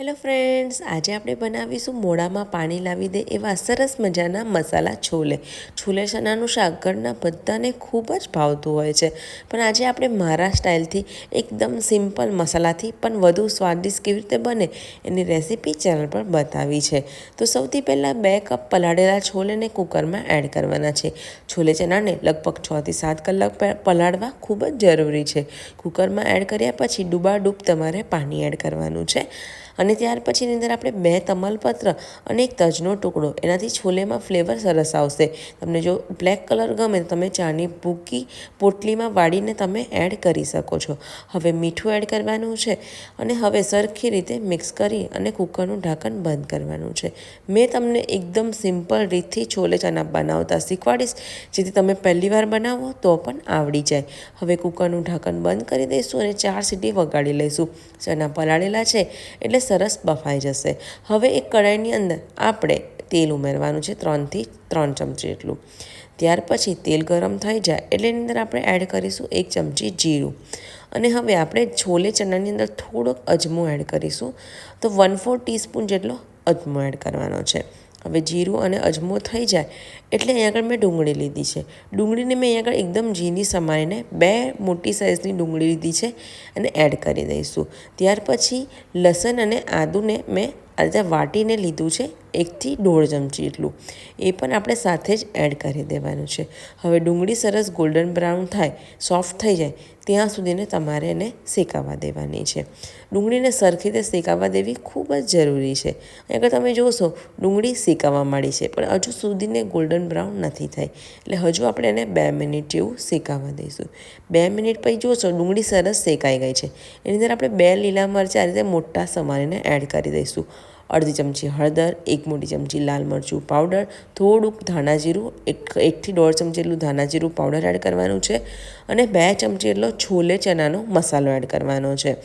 Hello friends, આજે આપણે બનાવીશું મોડામાં પાણી લાવી દે એવા સરસ મજાના મસાલા છોલે. છોલે, ચણાનું શાક ઘરના બધાને ખૂબ જ ભાવતું હોય છે. પણ આજે આપણે મારા સ્ટાઇલથી એકદમ સિમ્પલ મસાલાથી પણ વધુ સ્વાદિષ્ટ કેવી રીતે બને એની રેસીપી ચેનલ પર બતાવી છે. તો સૌથી પહેલાં બે કપ પલાળેલા છોલેને કુકરમાં એડ કરવાના છે. છોલે, ચણાને લગભગ છથી સાત કલાક પલાળવા ખૂબ જ જરૂરી છે. કુકરમાં એડ કર્યા પછી ડૂબાડૂબ તમારે પાણી એડ કરવાનું છે. અને ત્યાર પછીની અંદર આપણે બે તમાલપત્ર અને એક તજનો ટુકડો. એનાથી છોલેમાં ફ્લેવર સરસ આવશે. તમને જો બ્લેક કલર ગમે તો તમે ચાની ભૂકી પોટલીમાં વાળીને તમે એડ કરી શકો છો. હવે મીઠું એડ કરવાનું છે અને હવે સરખી રીતે મિક્સ કરી અને કુકરનું ઢાંકણ બંધ કરવાનું છે. મેં તમને એકદમ સિમ્પલ રીતથી છોલે ચના બનાવતા શીખવાડીશ. જેથી તમે પહેલી વાર બનાવો તો પણ આવડી જાય. હવે કુકરનું ઢાંકણ બંધ કરી દઈશું અને ચાર સીટી વગાડી લઈશું. ચના પલાળેલા છે. એટલે સરસ બફાઈ જશે. હવે એક કઢાઈની અંદર આપણે તેલ ઉમેરવાનું છે, ત્રણથી ત્રણ ચમચી એટલું ત્યાર પછી તેલ ગરમ થઈ જાય એટલે એની અંદર આપણે એડ કરીશું એક ચમચી જીરું. અને હવે આપણે છોલે ચણાની અંદર થોડોક અજમો એડ કરીશું. તો વન ફોર ટીસ્પૂન જેટલો અજમો એડ કરવાનો છે. હવે જીરું અને અજમો થઈ જાય એટલે અહીં આગળ મેં ડુંગળી લીધી છે. ડુંગળીને મેં અહીંયા આગળ એકદમ ઝીની સમારીને બે મોટી સાઇઝની ડુંગળી લીધી છે અને એડ કરી દઈશું. ત્યાર પછી લસણ અને આદુને મેં આ રીતે વાટીને લીધું છે. એકથી દોઢ ચમચી એટલું. એ પણ આપણે સાથે જ એડ કરી દેવાનું છે. હવે ડુંગળી સરસ ગોલ્ડન બ્રાઉન થાય, સોફ્ટ થઈ જાય, ત્યાં સુધીને તમારે એને શેકાવા દેવાની છે. ડુંગળીને સરખી રીતે શેકાવા દેવી ખૂબ જ જરૂરી છે. આગળ તમે જોશો, ડુંગળી શેકાવા માંડી છે, પણ હજુ સુધીને ગોલ્ડન બ્રાઉન નથી થઈ એટલે હજુ આપણે એને બે મિનિટ જેવું શેકાવા દઈશું. બે મિનિટ પછી જોશો, ડુંગળી સરસ શેકાઈ ગઈ છે. એની અંદર આપણે બે લીલા મરચાં આ રીતે મોટા સમારીને એડ કરી દઈશું. અડધી ચમચી હળદર, એક મોટી ચમચી લાલ મરચું પાવડર થોડુંક ધાણા જીરું, એક, એકથી દોઢ ચમચી એટલું ધાણા જીરું પાવડર એડ કરવાનું છે અને બે ચમચી એટલો છોલે ચનાનો મસાલો એડ કરવાનો છે.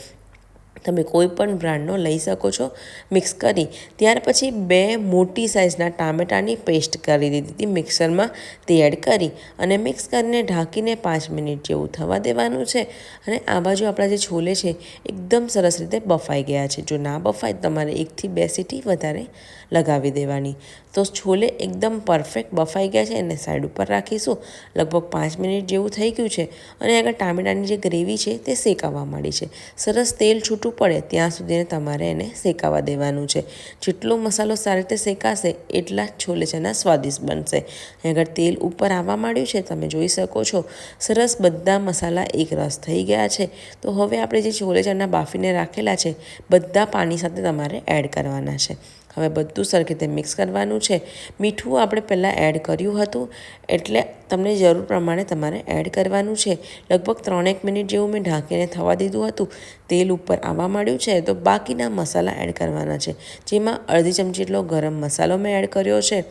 તમે કોઈ પણ બ્રાન્ડનો લઈ શકો છો, મિક્સ કરી. ત્યાર પછી બે મોટી સાઇઝના ટામેટાની પેસ્ટ કરી દીધી હતી મિક્સરમાં, તે કરી અને મિક્સ કરીને ઢાંકીને પાંચ મિનિટ જેવું થવા દેવાનું છે. અને આ બાજુ આપણા જે છોલે છે, એકદમ સરસ રીતે બફાઈ ગયા છે. જો ના બફાય, તમારે એકથી બે સીટી વધારે લગાવી દેવાની. તો છોલે એકદમ પરફેક્ટ બફાઈ ગયા છે, એને સાઈડ ઉપર રાખીશું. લગભગ પાંચ મિનિટ જેવું થઈ ગયું છે અને આગળ ટામેટાની જે ગ્રેવી છે, તે શેકાવા માંડી છે. સરસ તેલ છૂટું પડે ત્યાં સુધીને તમારે એને શેકાવા દેવાનું છે. જેટલો મસાલો સારી રીતે શેકાશે, એટલા જ છોલે ચના સ્વાદિષ્ટ બનશે. આગળ તેલ ઉપર આવવા માંડ્યું છે, તમે જોઈ શકો છો. સરસ બધા મસાલા એક રસ થઈ ગયા છે. તો હવે આપણે જે છોલે ચના બાફીને રાખેલા છે, બધા પાણી સાથે તમારે એડ કરવાના છે. હવે બધું સરખી રીતે મિક્સ કરવાનું છે. મીઠું આપણે પહેલાં એડ કર્યું હતું, એટલે તમને જરૂર પ્રમાણે તમારે એડ કરવાનું છે. લગભગ ત્રણેક મિનિટ જેવું મેં ઢાંકીને થવા દીધું હતું. તેલ ઉપર આવવા માંડ્યું છે, તો બાકીના મસાલા એડ કરવાના છે. જેમાં અડધી ચમચી જેટલો ગરમ મસાલો મેં એડ કર્યો છે.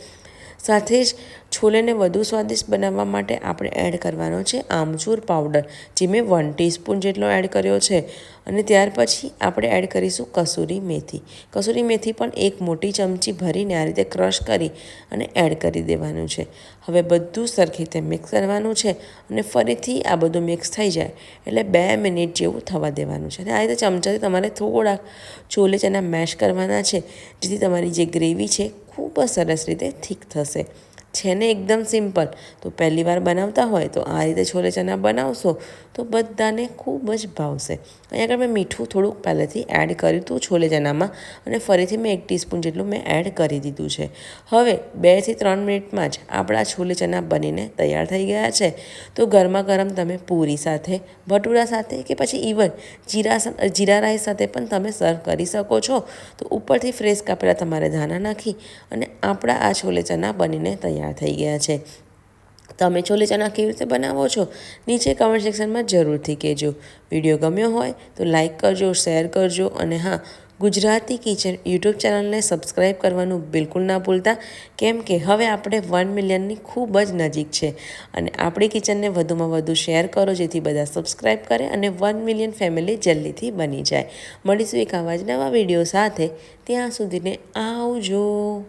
સાથે જ છોલેને વધુ સ્વાદિષ્ટ બનાવવા માટે આપણે એડ કરવાનો છે આમચૂર પાવડર, જે મેં વન ટીસ્પૂન જેટલો એડ કર્યો છે. અને ત્યાર પછી આપણે એડ કરીશું કસૂરી મેથી. કસૂરી મેથી પણ એક મોટી ચમચી ભરીને આ રીતે ક્રશ કરી અને એડ કરી દેવાનું છે. હવે બધું સરખી રીતે મિક્સ કરવાનું છે અને ફરીથી આ બધું મિક્સ થઈ જાય એટલે બે મિનિટ જેવું થવા દેવાનું છે. અને આ રીતે ચમચાથી તમારે થોડાક છોલે ચના મેશ કરવાના છે, જેથી તમારી જે ગ્રેવી છે ખૂબ જ સરસ રીતે થીક થશે. છે ને એકદમ સિમ્પલ. તો પહેલી વાર બનાવતા હોય તો આ રીતે છોલે ચના બનાવશો તો બધાને ખૂબ જ ભાવશે. અહીંયા આગળ મેં મીઠું થોડુંક પહેલેથી એડ કર્યું હતું છોલે ચનામાં અને ફરીથી મેં એક ટીસ્પૂન જેટલું મેં એડ કરી દીધું છે. હવે બેથી ત્રણ મિનિટમાં જ આપણા છોલે ચના બનીને તૈયાર થઈ ગયા છે. તો ગરમા ગરમ તમે પૂરી સાથે, ભટુરા સાથે કે પછી ઇવન જીરા જીરા રાઈસ સાથે પણ તમે સર્વ કરી શકો છો. તો ઉપરથી ફ્રેશ કાપેલા તમારે ધાના નાખી અને આપણા આ છોલે ચના બનીને તૈયાર તૈયાર થઈ ગયા છે. તમે છોલે ચણા કેવી રીતે બનાવો છો? નીચે કમેન્ટ સેક્શનમાં જરૂરથી કહેજો. વીડિયો ગમ્યો હોય તો લાઇક કરજો શેર કરજો અને હા, ગુજરાતી કિચન યુટ્યુબ ચેનલને સબસ્ક્રાઈબ કરવાનું બિલકુલ ના ભૂલતા, કેમ કે હવે આપણે વન મિલિયનની ખૂબ જ નજીક છે અને આપણી કિચનને વધુમાં વધુ શેર કરો જેથી બધા સબસ્ક્રાઈબ કરે અને વન મિલિયન ફેમિલી જલ્દીથી બની જાય. મળીશું એક આવા જ નવા વીડિયો સાથે. ત્યાં સુધીને આવજો.